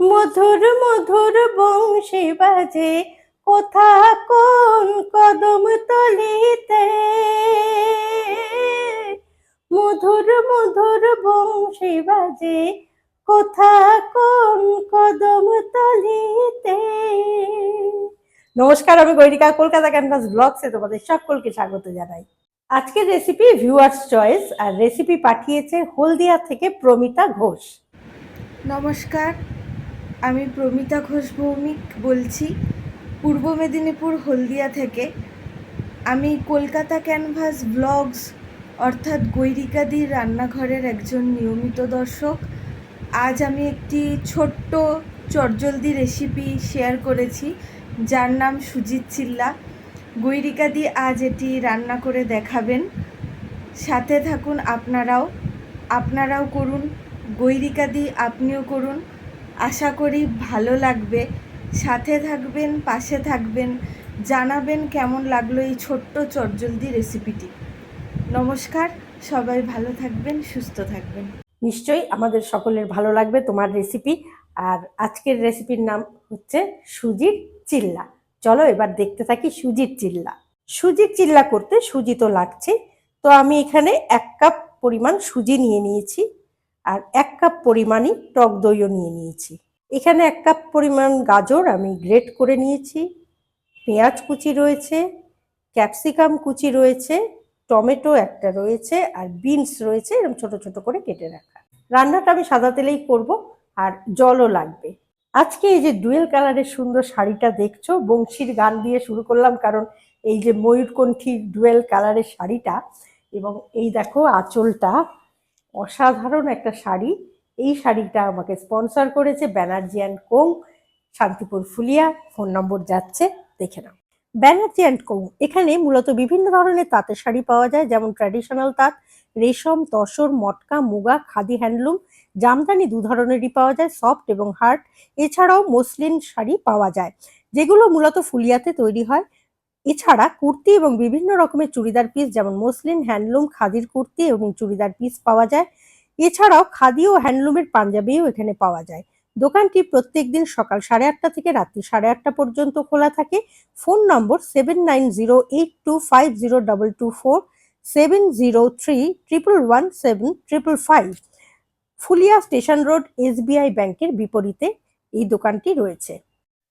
মধুর মধুর বংশী বাজে, কোথা কোন কদম তলিতে? মধুর মধুর বংশী বাজে, কোথা কোন কদম তলিতে? নমস্কার, আমি গৈরিকা, কলকাতা ক্যানভাস ব্লগসে তোমাদের সকলকে স্বাগত জানাই। আজকের রেসিপি ভিউয়ার্স চয়েস আর রেসিপি পাঠিয়েছে হলদিয়া থেকে প্রমিতা ঘোষ। নমস্কার আমি প্রমিতা ঘোষ ভৌমিক বলছি। পূর্ব মেদিনীপুর, হলদিয়া থেকে। আমি কলকাতা ক্যানভাস ব্লগস, অর্থাৎ গৈরিকাদির রান্নাঘরের একজন নিয়মিত দর্শক। আজ আমি একটি ছোট্ট চটজলদি রেসিপি শেয়ার করেছি, যার নাম সুজিত চিল্লা। গৈরিকাদি আজ এটি রান্না করে দেখাবেন। সাথে থাকুন আপনারাও। আপনারাও করুন। গৈরিকাদি আপনিও করুন। আশা করি ভালো লাগবে। সাথে থাকবেন, পাশে থাকবেন। জানাবেন কেমন লাগল এই ছোট্ট চটজলদি রেসিপিটি। নমস্কার, সবাই ভালো থাকবেন, সুস্থ থাকবেন। নিশ্চয়ই আমাদের সকলের ভালো লাগবে তোমার রেসিপি। আর আজকের রেসিপির নাম হচ্ছে সুজির চিল্লা। চলো এবার দেখতে থাকি সুজির চিল্লা। সুজির চিল্লা করতে সুজি তো লাগছে তো আমি এখানে এক কাপ পরিমাণ সুজি নিয়ে নিয়েছি। আর এক কাপ পরিমাণই টক দইও নিয়ে নিয়েছি। এখানে এক কাপ পরিমাণ গাজর আমি গ্রেট করে নিয়েছি, পেঁয়াজ কুচি রয়েছে, ক্যাপসিকাম কুচি রয়েছে, টমেটো একটা রয়েছে আর বিনস রয়েছে এরকম ছোট ছোট করে কেটে রাখা। রান্নাটা আমি সাদা তেলেই করব আর জলও লাগবে। আজকে এই যে ডুয়েল কালারের সুন্দর শাড়িটা দেখছ, বংশীর গান দিয়ে শুরু করলাম কারণ এই যে ময়ূরকণ্ঠী ডুয়েল কালারের শাড়িটা এবং এই দেখো আঁচলটা অসাধারণ একটা শাড়ি। এই শাড়িটা আমাকে স্পন্সর করেছে Banerjee and co, Shantipur Phulia. Phone number যাচ্ছে, দেখে নাও। ব্যানার্জি অ্যান্ড কোং, এখানে মূলত বিভিন্ন ধরনের তাঁতের শাড়ি পাওয়া যায়, যেমন ট্র্যাডিশনাল তাঁত, রেশম, তসর, মটকা, মুগা, খাদি হ্যান্ডলুম, জামদানি দু ধরনেরই পাওয়া যায়, সফট এবং হার্ড। এছাড়াও মসলিন শাড়ি পাওয়া যায়, যেগুলো মূলত ফুলিয়াতে তৈরি হয়। এছাড়া কুর্তি এবং বিভিন্ন রকমের চুড়িদার পিস যেমন মসলিন, হ্যান্ডলুম, খাদির কুর্তি এবং চুড়িদার পিস পাওয়া যায়। এছাড়াও খাদি ও হ্যান্ডলুমের পাঞ্জাবিও এখানে পাওয়া যায়। দোকানটি প্রত্যেক দিন সকাল সাড়ে আটটা থেকে রাত্রি সাড়ে আটটা পর্যন্ত খোলা থাকে। Phone number seven nine zero eight two five zero double two four, seven zero three triple one seven triple five. Phulia station road SBI ব্যাংকের বিপরীতে এই দোকানটি রয়েছে।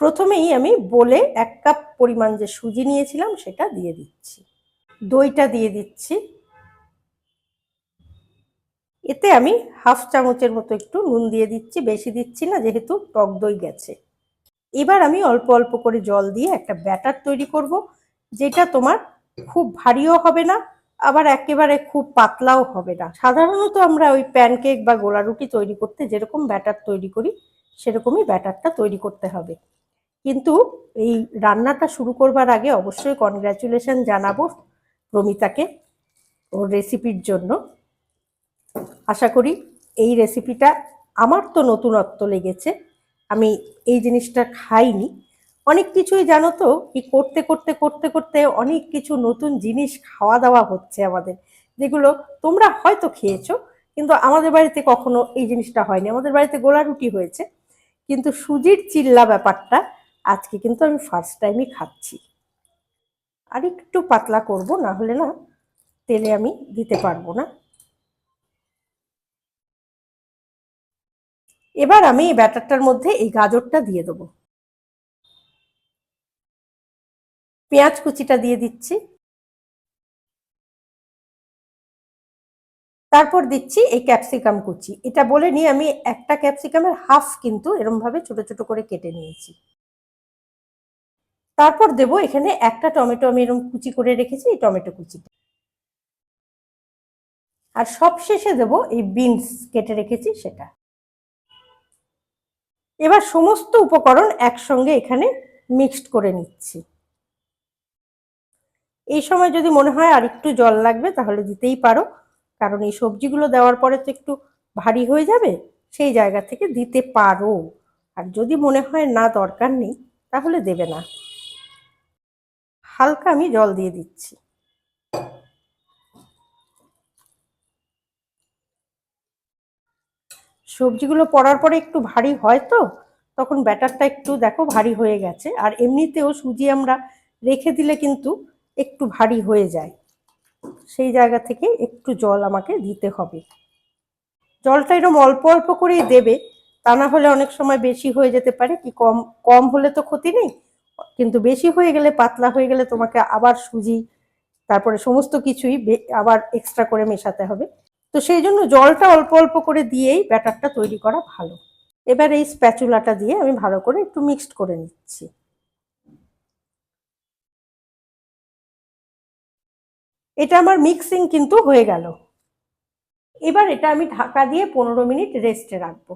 প্রথমেই আমি বলে এক কাপ পরিমাণ যে সুজি নিয়েছিলাম সেটা দিয়ে দিচ্ছি। দইটা দিয়ে দিচ্ছি। এতে আমি হাফ চামচের মতো একটু নুন দিয়ে দিচ্ছি, বেশি দিচ্ছি না যেহেতু টক দই গেছে। এবার আমি অল্প অল্প করে জল দিয়ে একটা ব্যাটার তৈরি করব, যেটা তোমার খুব ভারীও হবে না, আবার একেবারে খুব পাতলাও হবে না। সাধারণত আমরা ওই প্যানকেক বা গোলা রুটি তৈরি করতে যেরকম ব্যাটার তৈরি করি, সেরকমই ব্যাটারটা তৈরি করতে হবে। কিন্তু এই রান্নাটা শুরু করবার আগে অবশ্যই কনগ্র্যাচুলেশন জানাব প্রমিতাকে ওর রেসিপির জন্য। আশা করি এই রেসিপিটা আমার তো নতুনত্ব লেগেছে। আমি এই জিনিসটা খাইনি। অনেক কিছুই জানো তো, কি করতে করতে করতে করতে অনেক কিছু নতুন জিনিস খাওয়া দাওয়া হচ্ছে আমাদের। যেগুলো তোমরা হয়তো খেয়েছো, কিন্তু আমাদের বাড়িতে কখনো এই জিনিসটা হয়নি। আমাদের বাড়িতে গোলা রুটি হয়েছে। কিন্তু সুজির চিল্লা ব্যাপারটা আজকে কিন্তু আমি ফার্স্ট টাইমই খাচ্ছি। আর একটু পাতলা করব, না হলে না তেলে আমি দিতে পারব না। এবার আমি এই ব্যাটারটার মধ্যে এই গাজরটা দিয়ে দেবো। পেঁয়াজ কুচিটা দিয়ে দিচ্ছি। তারপর দিচ্ছি এই ক্যাপসিকাম কুচি। এটা বলে নিয়ে আমি একটা ক্যাপসিকামের হাফ কিন্তু এরম ভাবে ছোট ছোট করে কেটে নিয়েছি। তারপর দেব এখানে একটা টমেটো আমি এরকম কুচি করে রেখেছি, এই টমেটো কুচিটা আর সব শেষে দেব এই বিনস কেটে রেখেছি সেটা। এবার সমস্ত উপকরণ একসঙ্গে এখানে মিক্সড করে নিচ্ছি। এই সময় যদি মনে হয় আর একটু জল লাগবে তাহলে দিতেই পারো, কারণ এই সবজিগুলো দেওয়ার পরে তো একটু ভারী হয়ে যাবে, সেই জায়গা থেকে দিতে পারো। আর যদি মনে হয় না দরকার নেই, তাহলে দেবে না। হালকা আমি জল দিয়ে দিচ্ছি। সবজিগুলো পড়ার পরে একটু ভারী হয় তো, তখন ব্যাটারটা একটু দেখো ভারী হয়ে গেছে। আর এমনিতেও সুজি আমরা রেখে দিলে কিন্তু একটু ভারী হয়ে যায়। সেই জায়গা থেকে একটু জল আমাকে দিতে হবে। জলটা এরকম অল্প অল্প করেই দেবে, তা না হলে অনেক সময় বেশি হয়ে যেতে পারে, কি কম কম হলে তো ক্ষতি নেই। কিন্তু বেশি হয়ে গেলে, পাতলা হয়ে গেলে তোমাকে আবার সুজি, তারপরে সমস্ত কিছুই আবার এক্সট্রা করে মেশাতে হবে। তো সেই জন্য জলটা অল্প অল্প করে দিয়েই ব্যাটারটা তৈরি করা ভালো। এবার এই স্প্যাচুলাটা দিয়ে আমি ভালো করে একটু মিক্সড করে নিচ্ছি। এটা আমার মিক্সিং কিন্তু হয়ে গেল। এবার এটা আমি ঢাকা দিয়ে পনেরো মিনিট রেস্টে রাখব।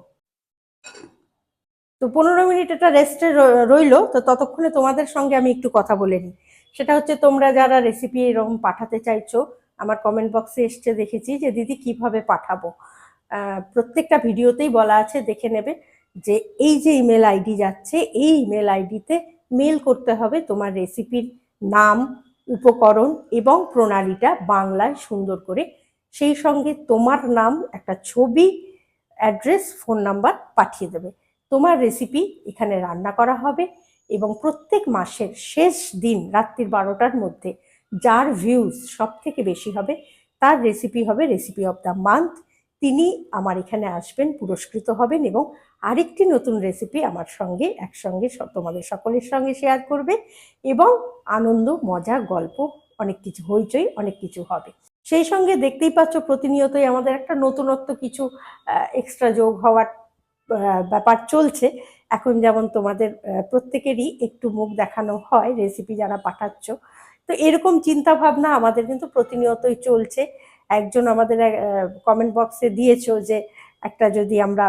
তো পনেরো মিনিট এটা রেস্টে রইল, তো ততক্ষণে তোমাদের সঙ্গে আমি একটু কথা বলে নিই। সেটা হচ্ছে তোমরা যারা রেসিপি এরকম পাঠাতে চাইছো, আমার কমেন্ট বক্সে এসছে দেখেছি যে দিদি কীভাবে পাঠাবো। প্রত্যেকটা ভিডিওতেই বলা আছে, দেখে নেবে যে এই যে ইমেল আইডি যাচ্ছে, এই ইমেল আইডিতে মেল করতে হবে তোমার রেসিপির নাম, উপকরণ এবং প্রণালীটা বাংলায় সুন্দর করে। সেই সঙ্গে তোমার নাম, একটা ছবি অ্যাড্রেস ফোন নাম্বার পাঠিয়ে দেবে। তোমার রেসিপি এখানে রান্না করা হবে এবং প্রত্যেক মাসের শেষ দিন রাত্রির বারোটার মধ্যে যার ভিউজ সব থেকে বেশি হবে, তার রেসিপি হবে রেসিপি অফ দ্য মান্থ তিনি আমার এখানে আসবেন, পুরস্কৃত হবেন এবং আরেকটি নতুন রেসিপি আমার সঙ্গে, একসঙ্গে তোমাদের সকলের সঙ্গে শেয়ার করবে এবং আনন্দ, মজা, গল্প, অনেক কিছু, হইচই অনেক কিছু হবে। সেই সঙ্গে দেখতেই পাচ্ছ, প্রতিনিয়তই আমাদের একটা নতুনত্ব কিছু এক্সট্রা যোগ হওয়ার ব্যাপার চলছে। এখন যেমন তোমাদের প্রত্যেকেরই একটু মুখ দেখানো হয় রেসিপি যারা পাঠাচ্ছ। তো এরকম চিন্তা ভাবনা আমাদের কিন্তু প্রতিনিয়তই চলছে। একজন আমাদের কমেন্ট বক্সে দিয়েছ যে, একটা যদি আমরা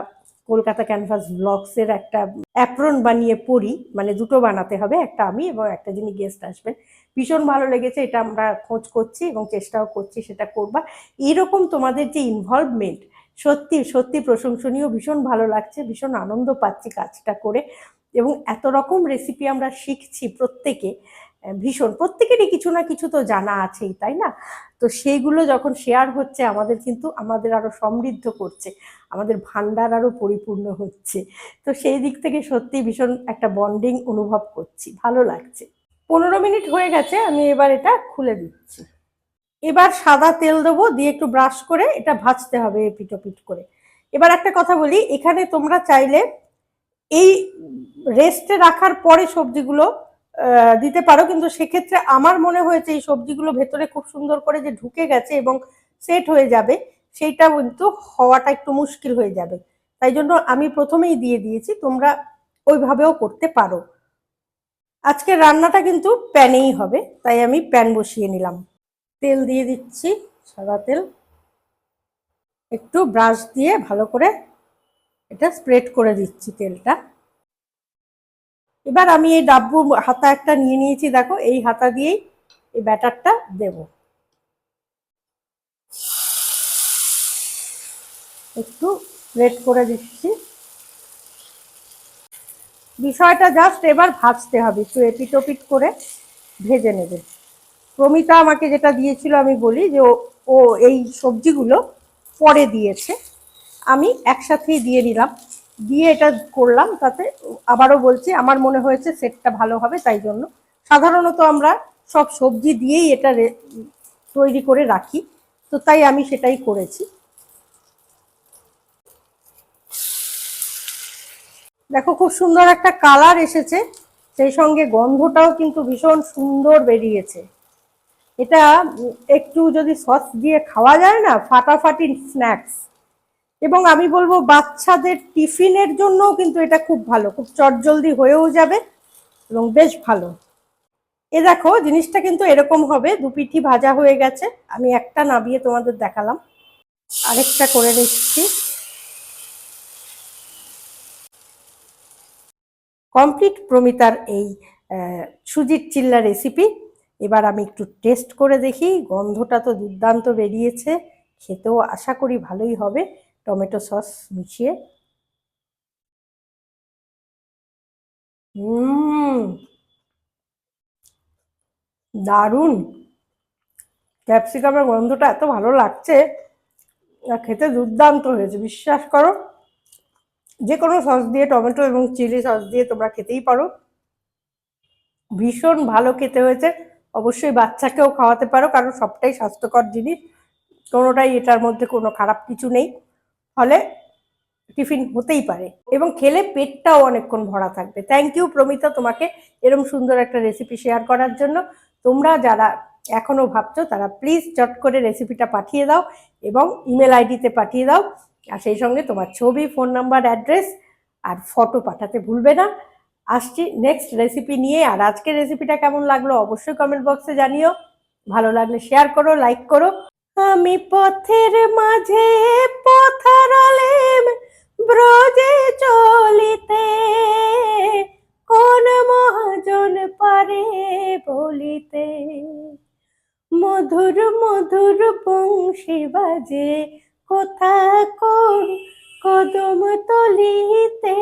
কলকাতা ক্যানভাস ব্লগসের একটা অ্যাপ্রন বানিয়ে পড়ি মানে দুটো বানাতে হবে, একটা আমি এবং একটা যিনি গেস্ট আসবেন। ভীষণ ভালো লেগেছে, এটা আমরা খোঁজ করছি এবং চেষ্টাও করছি সেটা করবা এরকম তোমাদের যে ইনভলভমেন্ট সত্যি সত্যি প্রশংসনীয়, ভীষণ ভালো লাগছে, ভীষণ আনন্দ পাচ্ছি কাজটা করে এবং এত রকম রেসিপি আমরা শিখছি প্রত্যেকে ভীষণ, প্রত্যেকেরই কিছু না কিছু তো জানা আছেই, তাই না? তো সেইগুলো যখন শেয়ার হচ্ছে, আমাদের কিন্তু, আমাদের আরও সমৃদ্ধ করছে, আমাদের ভান্ডার আরও পরিপূর্ণ হচ্ছে। তো সেই দিক থেকে সত্যি ভীষণ একটা বন্ডিং অনুভব করছি, ভালো লাগছে। পনেরো মিনিট হয়ে গেছে, আমি এবার এটা খুলে দিচ্ছি। এবার সাদা তেল দেবো, দিয়ে একটু ব্রাশ করে এটা ভাজতে হবে এপিট ওপিট করে। এবার একটা কথা বলি, এখানে তোমরা চাইলে এই রেস্টে রাখার পরে সবজিগুলো দিতে পারো, কিন্তু সেক্ষেত্রে আমার মনে হয়েছে এই সবজিগুলো ভেতরে খুব সুন্দর করে যে ঢুকে গেছে এবং সেট হয়ে যাবে, সেইটা কিন্তু হওয়াটা একটু মুশকিল হয়ে যাবে। তাই জন্য আমি প্রথমেই দিয়ে দিয়েছি, তোমরা ওইভাবেও করতে পারো। আজকে রান্নাটা কিন্তু প্যানেই হবে, তাই আমি প্যান বসিয়ে নিলাম। তেল দিয়ে দিচ্ছি, সাদা তেল। একটু ব্রাশ দিয়ে ভালো করে এটা স্প্রেড করে দিচ্ছি তেলটা। এবার আমি এই ডাব্বু হাতা একটা নিয়ে নিয়েছি, দেখো, এই হাতা দিয়েই এই ব্যাটারটা দেব। একটু স্প্রেড করে দিচ্ছি। বিষয়টা জাস্ট এবার ভাজতে হবে, একটু এপিট ওপিট করে ভেজে নেবে। প্রমিতা আমাকে যেটা দিয়েছিল আমি বলি যে ও- এই সবজিগুলো পরে দিয়েছে। আমি একসাথেই দিয়ে নিলাম। দিয়ে এটা করলাম, তাতে আবারও বলছি, আমার মনে হয়েছে সেটটা ভালো হবে তাই জন্য। সাধারণত আমরা সব সবজি দিয়েই এটা তৈরি করে রাখি, তো তাই আমি সেটাই করেছি। দেখো, খুব সুন্দর একটা কালার এসেছে, সেই সঙ্গে গন্ধটাও কিন্তু ভীষণ সুন্দর বেরিয়েছে। এটা একটু যদি সস দিয়ে খাওয়া যায় না, ফাটাফাটি স্ন্যাক্স। এবং আমি বলব, বাচ্চাদের টিফিনের জন্যও কিন্তু এটা খুব ভালো, খুব চটজলদি হয়েও যাবে এবং বেশ ভালো। এ দেখো, জিনিসটা কিন্তু এরকম হবে দু পিঠি ভাজা হয়ে গেছে। আমি একটা নাবিয়ে তোমাদের দেখালাম। আরেকটা করে নিচ্ছি। কমপ্লিট প্রমিতার এই সুজির চিল্লা রেসিপি এবার আমি একটু টেস্ট করে দেখি, গন্ধটা তো দুর্দান্ত বেরিয়েছে, খেতেও আশা করি ভালোই হবে, টমেটো সস মিশিয়ে। হুম দারুণ! ক্যাপসিকামের গন্ধটা এত ভালো লাগছে খেতে দুর্দান্ত হয়েছে, বিশ্বাস করো। যে কোনো সস দিয়ে, টমেটো এবং চিলি সস দিয়ে তোমরা খেতেই পারো। ভীষণ ভালো খেতে হয়েছে। অবশ্যই বাচ্চাকেও খাওয়াতে পারো, কারণ সবটাই স্বাস্থ্যকর জিনিস। কোনোটাই এটার মধ্যে কোনো খারাপ কিছু নেই। ফলে টিফিন হতেই পারে। এবং খেলে পেটটাও অনেকক্ষণ ভরা থাকবে। থ্যাংক ইউ প্রমিতা, তোমাকে এরম সুন্দর একটা রেসিপি শেয়ার করার জন্য। তোমরা যারা এখনও ভাবছ, তারা প্লিজ চট করে রেসিপিটা পাঠিয়ে দাও এবং ইমেল আইডিতে পাঠিয়ে দাও। আর সেই সঙ্গে তোমার ছবি ফোন নাম্বার অ্যাড্রেস আর ফটো পাঠাতে ভুলবে না। আসছি নেক্সট রেসিপি নিয়ে। আর আজকের রেসিপিটা কেমন লাগল অবশ্যই কমেন্ট বক্সে জানিও। ভালো লাগলে শেয়ার করো লাইক করো। আমি পথের মাঝে ব্রজে চলিতে কোন মহাজন পারে বলিতে। মধুর মধুর বংশী বাজে কোথা কদম তলিতে।